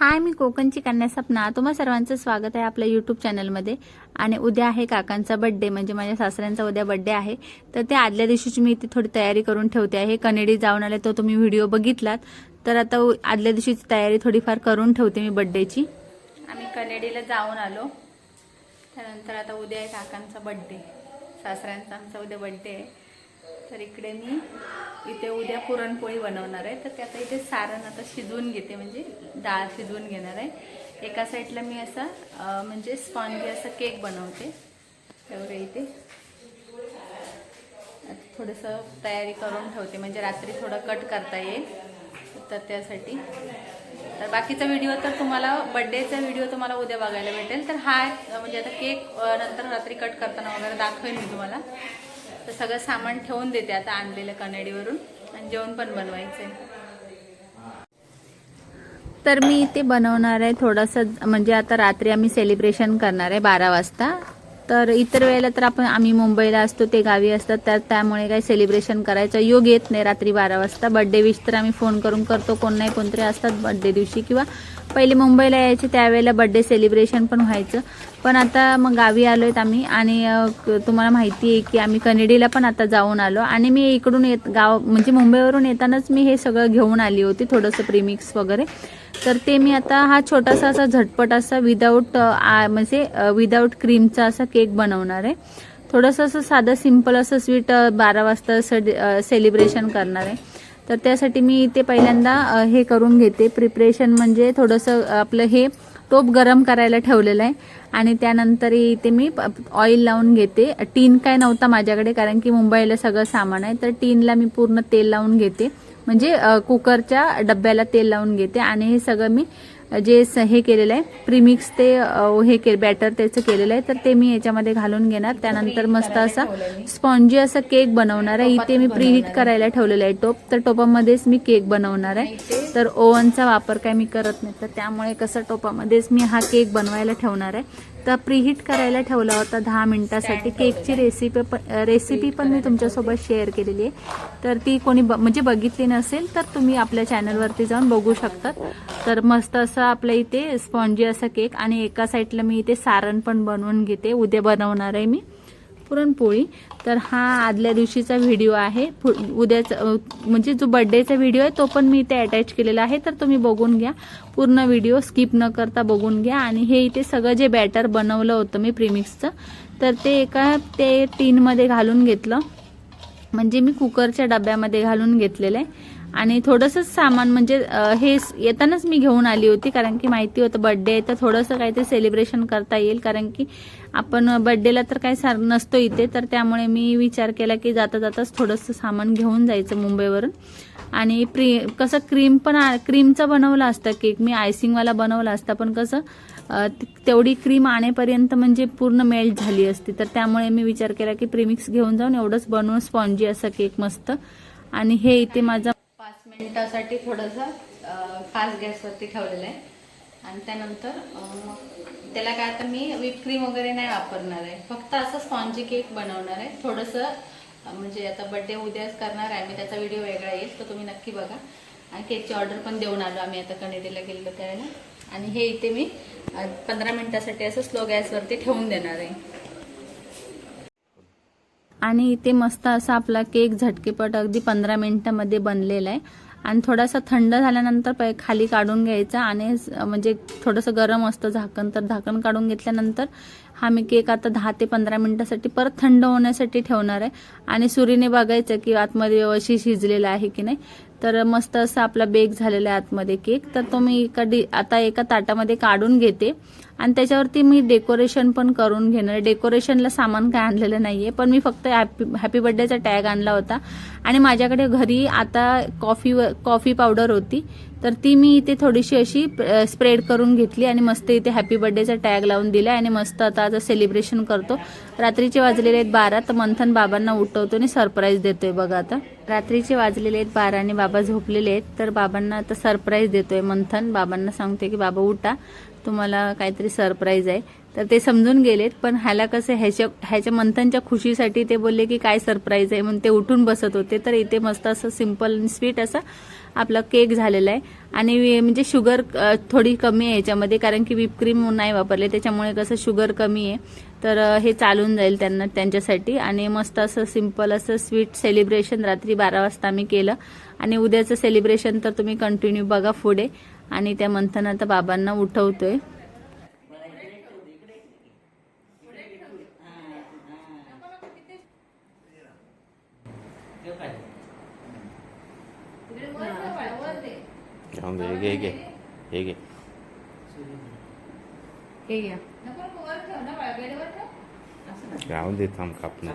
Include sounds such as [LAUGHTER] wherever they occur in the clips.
हाय मी कोकणची कन्या सपना तुम्हा सर्वांचं स्वागत आहे आपल्या यूट्यूब चॅनलमध्ये आणि उद्या आहे काकांचा बड्डे म्हणजे माझ्या सासऱ्यांचा उद्या बड्डे आहे तर ते आदल्या दिवशीची मी इथे थोडी तयारी करून ठेवते आहे कनेडी जाऊन आले तो तुम्ही व्हिडिओ बघितलात तर आता आदल्या दिवशीची तयारी थोडीफार करून ठेवते मी बड्डेची आम्ही कनेडीला जाऊन आलो त्यानंतर आता उद्या आहे काकांचा बड्डे सासऱ्यांचा आमचा उद्या बड्डे आहे तर इकडे मी इथे उद्या पुरणपोळी बनवणार आहे तर आता इथे सारण आता शिजवून घेते म्हणजे डाळ शिजवून घेणार आहे एका साईडला मी असा म्हणजे स्पॉन्जी असा केक बनवते तेवढे इथे थोडंसं तयारी करून ठेवते म्हणजे रात्री थोडं कट करता येईल तर त्यासाठी तर बाकीचा व्हिडिओ तर तुम्हाला बड्डेचा व्हिडिओ तुम्हाला उद्या बघायला भेटेल तर हा म्हणजे आता केक नंतर रात्री कट करताना वगैरे दाखवेल मी तुम्हाला तर सगळं सामान ठेवून देते आता आणलेलं कनेडीवरून आणि जेवण पण बनवायचं तर मी इथे बनवणार आहे थोडंसं म्हणजे आता रात्री आम्ही सेलिब्रेशन करणार आहे बारा वाजता तर इतर वेळेला तर आपण आम्ही मुंबईला असतो ते गावी असतात तर त्यामुळे काही सेलिब्रेशन करायचं योग येत नाही रात्री बारा वाजता बड्डे विश तर आम्ही फोन करून करतो कोण नाही कोणतरी असतात बड्डे दिवशी किंवा पहिले मुंबईला यायचे त्यावेळेला बड्डे सेलिब्रेशन पण व्हायचं पण आता मग गावी आलो आहेत आम्ही आणि तुम्हाला माहिती आहे की आम्ही कनेडीला पण आता जाऊन आलो आणि मी इकडून येत गाव म्हणजे मुंबईवरून येतानाच मी हे सगळं घेऊन आली होती थोडंसं प्रिमिक्स वगैरे तर ते मी आता हा छोटासा असा झटपट असा विदाऊट म्हणजे विदाऊट क्रीमचा असा केक बनवणार आहे थोडंसं असं साधं सिम्पल असं स्वीट बारा वाजता सेलिब्रेशन करणार आहे तर त्यासाठी मी इथे पहिल्यांदा हे करून घेते प्रिपरेशन म्हणजे थोडंसं आपलं हे टोप गरम करायला ठेवलेलं आहे आणि त्यानंतर इथे मी ऑइल लावून घेते टीन काय नव्हता माझ्याकडे कारण की मुंबईला सगळं सामान आहे तर टीनला मी पूर्ण तेल लावून घेते म्हणजे कुकरच्या डब्याला तेल लावून घेते आणि हे सगळं मी जे हे केलेलं आहे प्रीमिक्स ते हे के बॅटर त्याचं केलेलं आहे तर ते मी याच्यामध्ये घालून घेणार त्यानंतर मस्त असा स्पॉन्जी असा केक बनवणार आहे इथे मी प्रीहीट करायला ठेवलेलं आहे टोप तर टोपामध्येच मी केक बनवणार आहे तर ओवनचा वापर काय मी करत नाही तर त्यामुळे कसं टोपामध्येच मी हा केक बनवायला ठेवणार आहे तर प्रीहीट करायला ठेवला होता दहा मिनटासाठी केकची रेसिपी पण रेसिपी पण मी तुमच्यासोबत शेअर केलेली आहे तर ती कोणी ब म्हणजे बघितली नसेल तर तुम्ही आपल्या चॅनलवरती जाऊन बघू शकतात तर मस्त असं आपल्या इथे स्पॉन्जी असा केक आणि एका साईडला मी इथे सारण पण बनवून घेते उद्या बनवणार आहे मी पुरणपोळी तर हा आदल्या दिवशीचा व्हिडिओ आहे उद्याचा म्हणजे जो बड्डेचा व्हिडिओ आहे तो पण मी इथे अटॅच केलेला आहे तर तुम्ही बघून घ्या पूर्ण व्हिडिओ स्किप न करता बघून घ्या आणि हे इथे सगळं जे बॅटर बनवलं होतं मी प्रिमिक्सचं तर ते एका ते टीनमध्ये घालून घेतलं म्हणजे मी कुकरच्या डब्यामध्ये घालून घेतलेलं आहे आणि थोडंसंच सामान म्हणजे हे येतानाच मी घेऊन आली होती कारण की माहिती होतं बड्डे आहे तर थोडंसं काहीतरी सेलिब्रेशन करता येईल कारण की आपण बड्डेला तर काही सार नसतो इथे तर त्यामुळे मी विचार केला की जाता जाताच थोडंसं सामान घेऊन जायचं मुंबईवरून आणि प्री कसं क्रीम पण क्रीमचं बनवलं असतं केक मी आयसिंगवाला बनवला असता पण कसं तेवढी क्रीम आणेपर्यंत म्हणजे पूर्ण मेल्ट झाली असती तर त्यामुळे मी विचार केला की प्रीमिक्स घेऊन जाऊन एवढंच बनवून स्पॉन्जी असं केक मस्त आणि हे इथे माझा मिनिटासाठी थोडंसं फास्ट गॅसवरती ठेवलेलं आहे आणि त्यानंतर त्याला काय आता मी विपक्रीम वगैरे नाही वापरणार आहे फक्त असं स्पॉन्जी केक बनवणार आहे थोडंसं म्हणजे आता बड्डे उद्याच करणार आहे मी त्याचा व्हिडिओ वेगळा येईल तर तुम्ही नक्की बघा आणि केकची ऑर्डर पण देऊन आलो आम्ही आता कनेरीला गेलो त्यावेळेला आणि हे इथे मी पंधरा मिनिटासाठी असं स्लो गॅसवरती ठेवून देणार आहे आणि इथे मस्त असा आपला केक झटकेपट अगदी पंधरा मिनटामध्ये बनलेला आहे आणि थोडासा थंड झाल्यानंतर पै खाली काढून घ्यायचा आणि म्हणजे थोडंसं गरम असतं झाकण तर झाकण काढून घेतल्यानंतर हा मी केक आता दहा ते पंधरा मिनिटासाठी परत थंड होण्यासाठी ठेवणार आहे आणि सुरीने बघायचं की आतमध्ये व्यवस्थित शिजलेलं आहे की नाही तर मस्त असा आपला बेक झालेला आहे आतमध्ये केक तर तो मी एका डि आता एका ताटामध्ये काढून घेते आणि त्याच्यावरती मी डेकोरेशन पण करून घेणार डेकोरेशनला सामान काय आणलेलं नाही आहे पण मी फक्त हॅपी हॅपी बड्डेचा टॅग आणला होता आणि माझ्याकडे घरी आता कॉफी कॉफी पावडर होती तर ती मी इथे थोडीशी अशी स्प्रेड करून घेतली आणि मस्त इथे हॅपी बड्डेचा टॅग लावून दिला आणि मस्त आता आता सेलिब्रेशन करतो रात्रीचे वाजलेले आहेत बारा तर मंथन बाबांना उठवतो आणि सरप्राईज देतोय बघा आता रात्रीचे वाजलेले आहेत बारा आणि बाबा झोपलेले आहेत तर बाबांना आता सरप्राईज देतोय मंथन बाबांना सांगतोय की बाबा उठा तुम्हाला काहीतरी सरप्राईज आहे तर ते समजून गेलेत पण ह्याला कसं ह्याच्या ह्याच्या मंथनच्या खुशीसाठी ते बोलले की काय सरप्राईज आहे म्हणून ते उठून बसत होते तर इथे मस्त असं सिम्पल आणि स्वीट असा आपला केक झालेला आहे आणि म्हणजे शुगर थोडी कमी आहे याच्यामध्ये कारण की विपक्रीम नाही वापरले त्याच्यामुळे कसं शुगर कमी आहे तर हे चालून जाईल त्यांना त्यांच्यासाठी आणि मस्त असं सिम्पल असं स्वीट सेलिब्रेशन रात्री बारा वाजता आम्ही केलं आणि उद्याचं सेलिब्रेशन तर तुम्ही कंटिन्यू बघा पुढे आणि त्या मंथना आता बाबांना उठवतोय राहून दे थांब कापणार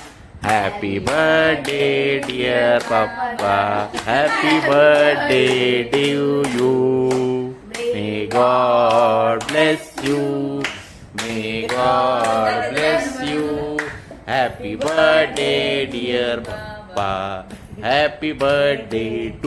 Happy birthday, dear Papa. Happy birthday to you. May God bless you. May God bless you. Happy birthday, dear Papa. Happy birthday to you.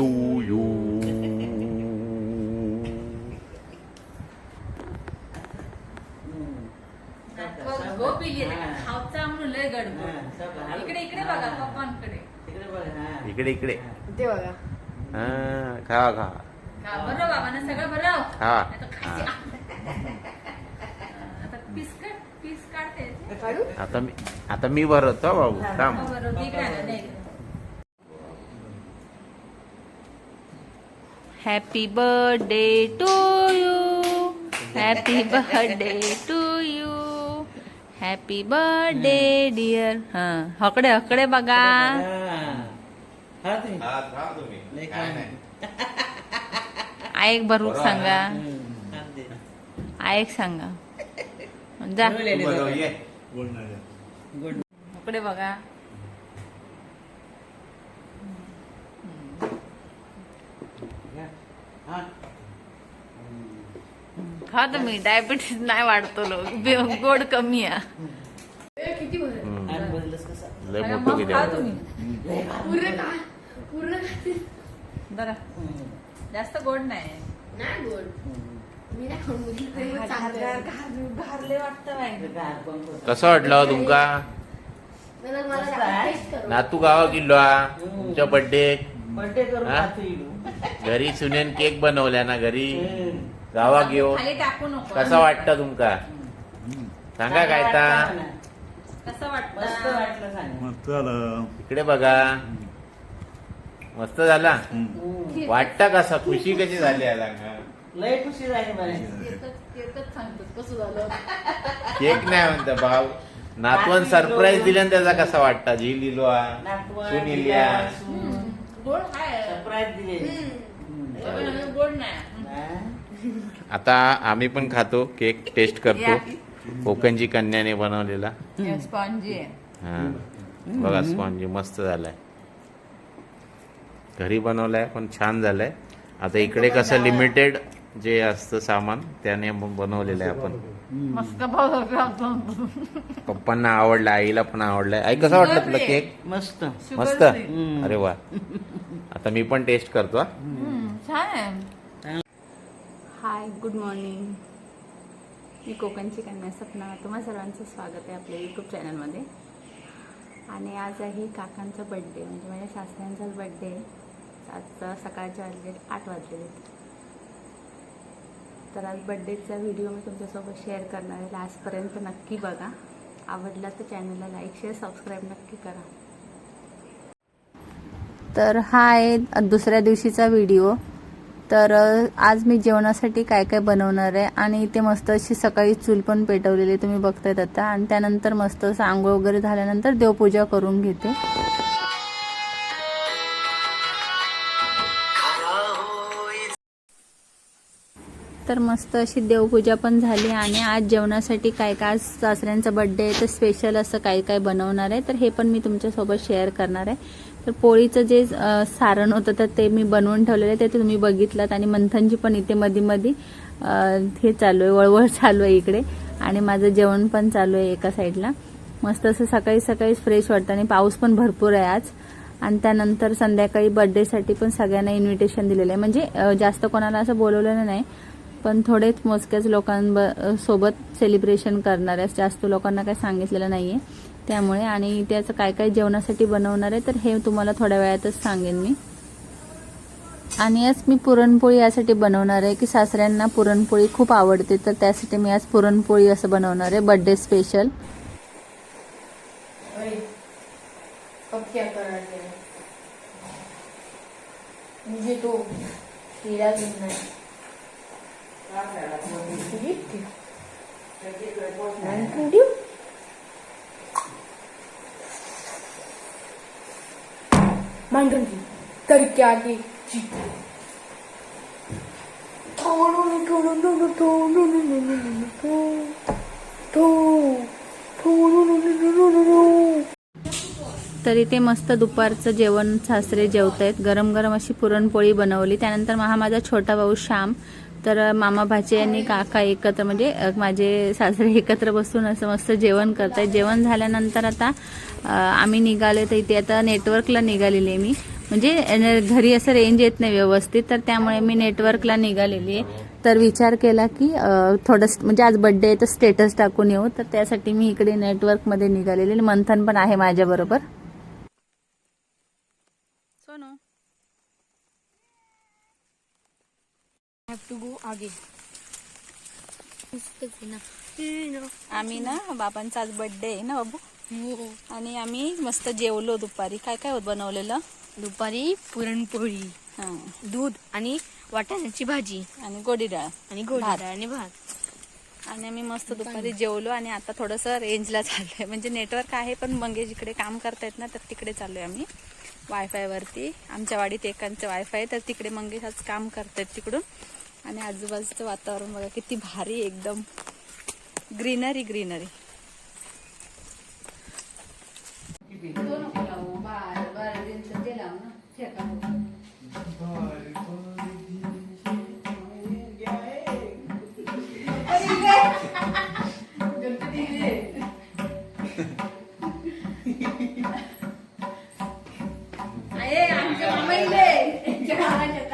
इकडे इकडे हा खा खा बरं बाबांना सगळं बरं आता मी आता मी भरतो बाबू happy birthday to you happy birthday to you happy birthday dear हकडे हकडे बघा हा तुम्ही [LAUGHS] बरोबर सांगा ऐक सांगा जा बघा हा तर मी डायबिटीस नाही वाढतो लोक गोड कमी आहे किती कसा पूर्ण जास्त गोड नाही नाही गोड मी कसं वाटलं हो तुमका नातू गावा किल्लो तुमच्या बर्थडे घरी सुनेन केक बनवल्या ना घरी गावा घेऊ कसा वाटत तुमका सांगा काय ता कसं वाटत इकडे बघा मस्त झाला वाटत कसा खुशी कशी झाली याला लय खुशी झाली केक नाही म्हणता भाऊ नातवन सरप्राईज दिल्यानं त्याचा कसा वाटता जी लिहिलो सुनील आता आम्ही पण खातो केक टेस्ट करतो कोकणजी कन्याने बनवलेला स्पॉन्जी बघा स्पॉन्जी मस्त झालाय घरी बनवलंय आहे पण छान झालंय आता इकडे कसं लिमिटेड जे असतं सामान त्याने बनवलेलं आहे आपण मस्त पप्पांना आवडला आईला पण आवडलंय आई कसं वाटलं तुला केक मस्त मस्त अरे वा आता मी पण टेस्ट करतो हाय गुड मॉर्निंग मी कोकणची कन्या सपना तुम्हा सर्वांचं स्वागत आहे आपल्या यूट्यूब चॅनलमध्ये आणि आज आहे काकांचा बड्डे म्हणजे माझ्या सासऱ्यांचाच बड्डे आहे आज सकाळचे वाजले आठ वाजले तर आज बड्डेचा व्हिडिओ मी तुमच्यासोबत शेअर करणार आहे लास्टपर्यंत नक्की बघा आवडला तर चॅनलला लाईक शेअर सबस्क्राईब नक्की करा तर हा आहे दुसऱ्या दिवशीचा व्हिडिओ तर आज मी जेवणासाठी काय काय बनवणार आहे आणि इथे मस्त अशी सकाळी चूल पण पेटवलेली तुम्ही बघतायत आता आणि त्यानंतर मस्त असं आंघोळ वगैरे झाल्यानंतर देवपूजा करून घेते तर मस्त अशी देवपूजा पण झाली आणि आज जेवणासाठी काय काय आज सासऱ्यांचा बड्डे आहे तर स्पेशल असं काय काय बनवणार आहे तर हे पण मी तुमच्यासोबत शेअर करणार आहे तर पोळीचं जे सारण होतं तर ते मी बनवून ठेवलेलं आहे ते तुम्ही बघितलं आणि मंथनची पण इथे मधी मधी हे चालू आहे वळवळ चालू आहे इकडे आणि माझं जेवण पण चालू आहे एका साईडला मस्त असं सकाळी सकाळी फ्रेश वाटतं आणि पाऊस पण भरपूर आहे आज आणि त्यानंतर संध्याकाळी बड्डेसाठी पण सगळ्यांना इन्व्हिटेशन दिलेलं आहे म्हणजे जास्त कोणाला असं बोलवलेलं नाही पण थोडेच मोजक्याच लोकांब सोबत सेलिब्रेशन करणार आहे जास्त लोकांना काही सांगितलेलं नाही आहे त्यामुळे आणि त्याचं काय काय जेवणासाठी बनवणार आहे तर हे तुम्हाला थोड्या वेळातच सांगेन मी आणि आज मी पुरणपोळी यासाठी बनवणार आहे की सासऱ्यांना पुरणपोळी खूप आवडते तर त्यासाठी मी आज पुरणपोळी असं बनवणार आहे बड्डे स्पेशल तू तरी ते तर इथे मस्त दुपारचं जेवण सासरे जेवत आहेत गरम गरम अशी पुरणपोळी बनवली त्यानंतर महा माझा छोटा भाऊ श्याम तर मामा भाचे आणि काका एकत्र म्हणजे माझे सासरे एकत्र बसून असं मस्त जेवण आहे जेवण झाल्यानंतर आता आम्ही निघाले तर इथे आता नेटवर्कला निघालेली आहे मी म्हणजे घरी असं रेंज येत नाही व्यवस्थित तर त्यामुळे मी नेटवर्कला निघालेली आहे तर विचार केला की थोडस म्हणजे आज बड्डे आहे तर स्टेटस टाकून येऊ तर त्यासाठी मी इकडे नेटवर्कमध्ये निघालेले मंथन पण आहे माझ्याबरोबर आम्ही ना बाबांचा आज बर्थडे आहे ना बाबू हो. आणि आम्ही मस्त जेवलो दुपारी काय काय होत बनवलेलं दुपारी पुरणपोळी दूध आणि वाटाण्याची भाजी आणि गोडी डाळ आणि गोडी आणि भात आणि आम्ही मस्त दुपारी जेवलो आणि आता थोडंसं रेंजला चाललंय म्हणजे नेटवर्क आहे पण मंगेश इकडे काम करतायत ना तर तिकडे चाललोय आम्ही वायफायवरती आमच्या वाडीत एकांचं वायफाय तर तिकडे मंगेश आज काम करतायत तिकडून आणि आजूबाजूचं वातावरण बघा किती भारी एकदम ग्रीनरी ग्रीनरी आमच्या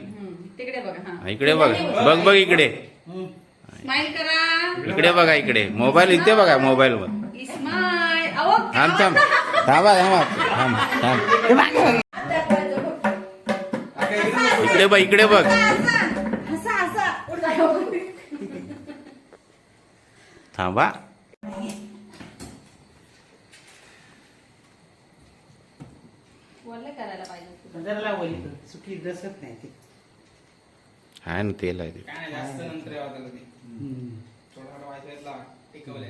इकडे बघा बघ बघ इकडे इकडे बघा इकडे मोबाईल इथे बघा मोबाईल वर थांब थांब थांबा थांबा थांब थांब इकडे बघ इकडे बघ थांबा करायला पाहिजे सुखी दसत नाही हाय तेल आहे ते जास्त नंतर आहे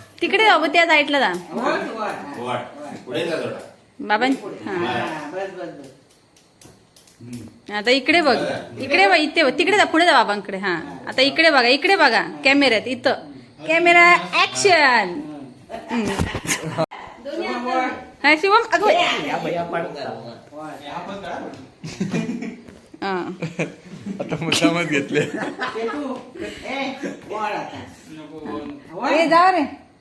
तिकडे जाऊ त्या साईडला जा बाबां आता इकडे बघ इकडे बघ इथे तिकडे जा पुढे जा बाबांकडे हा आता इकडे बघा इकडे बघा कॅमेऱ्यात इथं कॅमेरा ऍक्शन हा शिवम आता घेतले जा रे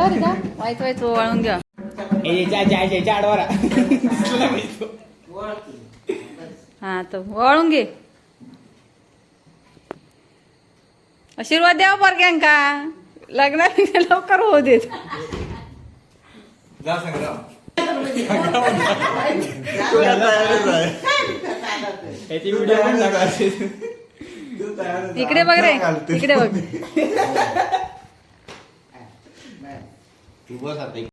वायच वायच वळून घ्या आडवारा हा तर वळून घे आशीर्वाद द्या बरग्यांका लग्ना लवकर होऊ देत इकडे बघ रे इकडे बघ तू बस आता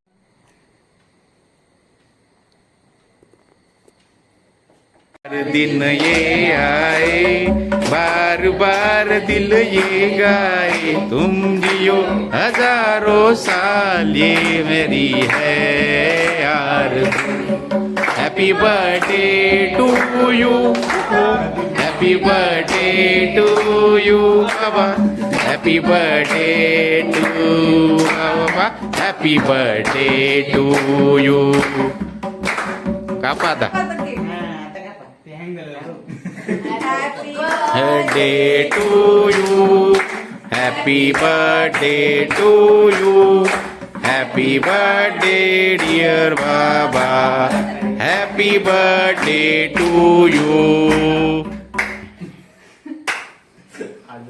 दिन ये आए बार बार दिल ये गाए तुम जियो हजारों साल ये मेरी है यार happy birthday to you happy birthday to you बाबा हॅपी बर्थडे टू बाबा हॅपी बर्थडे टू यू कापा आता birthday to you happy birthday to you happy birthday dear बाबा हॅपी बर्थडे टू यू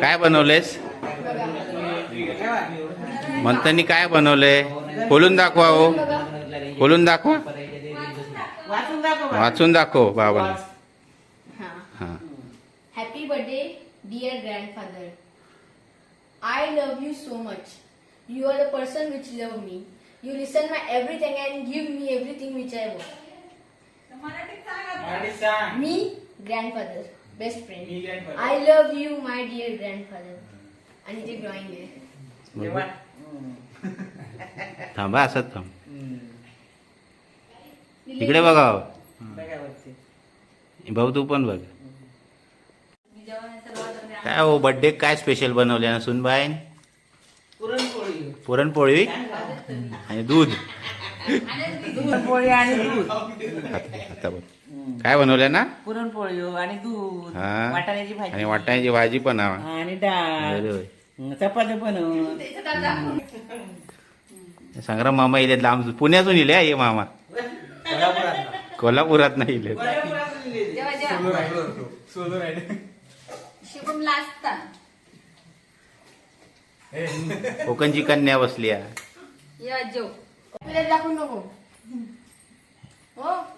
काय बनवलेस म्हणतानी काय बनवले खोलून दाखवा हो खोलून दाखवा वाचून दाखव बाबा हा happy birthday dear grandfather I love you so much you are the person which love me you listen my everything and give me everything which I what me grandfather best friend I I love you my dear grandfather आणि जे drawing आहे [LAUGHS] थांबा असत थांब तिकडे बघा भाऊ तू पण बघ काय हो बर्थडे काय स्पेशल बनवले ना बाय पुरणपोळी पुरणपोळी आणि दूध [LAUGHS] आणि काय बनवलं ना पुरणपोळी आणि दूध हो, वाटाण्याची भाजी आणि वाटाण्याची भाजी पण हा आणि डाळ चपाती बनव संग्राम मामा इले लांब पुण्यातून इले हे मामा कोल्हापुरात नाही इले कोकणची कन्या बसली आहे Oh.